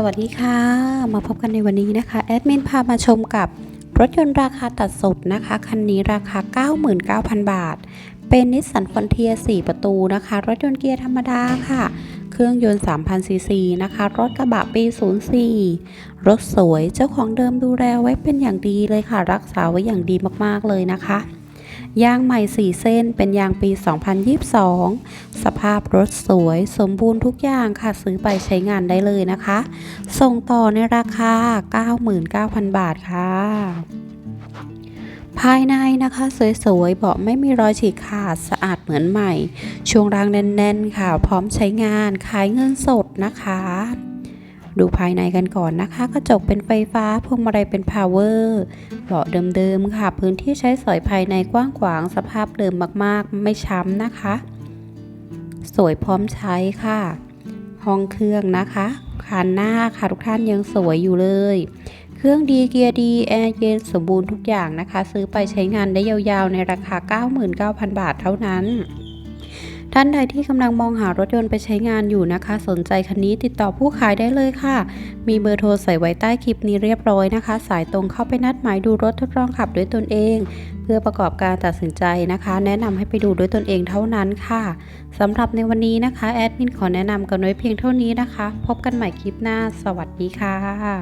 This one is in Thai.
สวัสดีค่ะ มาพบกันในวันนี้นะคะแอดมินพามาชมกับรถยนต์ราคาตัดสดนะคะคันนี้ราคา 99,000 บาท เป็นนิสสันฟอนเทีย4ประตูนะคะ รถยนต์เกียร์ธรรมดาค่ะ เครื่องยนต์ 3,000 ซีซีนะคะ รถกระบะปี 04 รถสวยเจ้าของเดิมดูแลไว้เป็นอย่างดีเลยค่ะ รักษาไว้อย่างดีมากๆเลยนะคะ ยางใหม่ 4 เส้นเป็นยางปี 2022 สภาพรถสวย สมบูรณ์ทุกอย่างค่ะซื้อไปใช้งานได้เลยนะคะ ส่งต่อในราคา 99,000 บาทค่ะ ภายในนะคะสวยๆ เบาะไม่มีรอยฉีกขาดสะอาดเหมือนใหม่ ช่วงรางแน่นๆ ค่ะ พร้อมใช้งานขายเงินสดนะคะ ดูภายในกันก่อนนะคะ กระจกเป็นไฟฟ้าพวงมาลัยเป็นพาวเวอร์เบาะเดิมๆค่ะ พื้นที่ใช้สอยภายในกว้างขวางสภาพเดิมมากๆ ไม่ช้ำนะคะ สวยพร้อมใช้ค่ะ ห้องเครื่องนะคะคันหน้าค่ะทุกท่านยังสวยอยู่เลย เครื่องดีเกียร์ดีแอร์เย็นสมบูรณ์ทุกอย่างนะคะ ซื้อไปใช้งานได้ยาวๆในราคา 99,000 บาทเท่านั้น ท่านใดที่กำลังมองหารถยนต์ไปใช้งานอยู่นะคะ สนใจคันนี้ติดต่อผู้ขายได้เลยค่ะ มีเบอร์โทรใส่ไว้ใต้คลิปนี้เรียบร้อยนะคะ สายตรงเข้าไปนัดหมายดูรถทดลองขับด้วยตนเอง เพื่อประกอบการตัดสินใจนะคะ แนะนำให้ไปดูด้วยตนเองเท่านั้นค่ะสำหรับในวันนี้นะคะแอดมินขอแนะนำกันไว้เพียงเท่านี้นะคะ พบกันใหม่คลิปหน้า สวัสดีค่ะ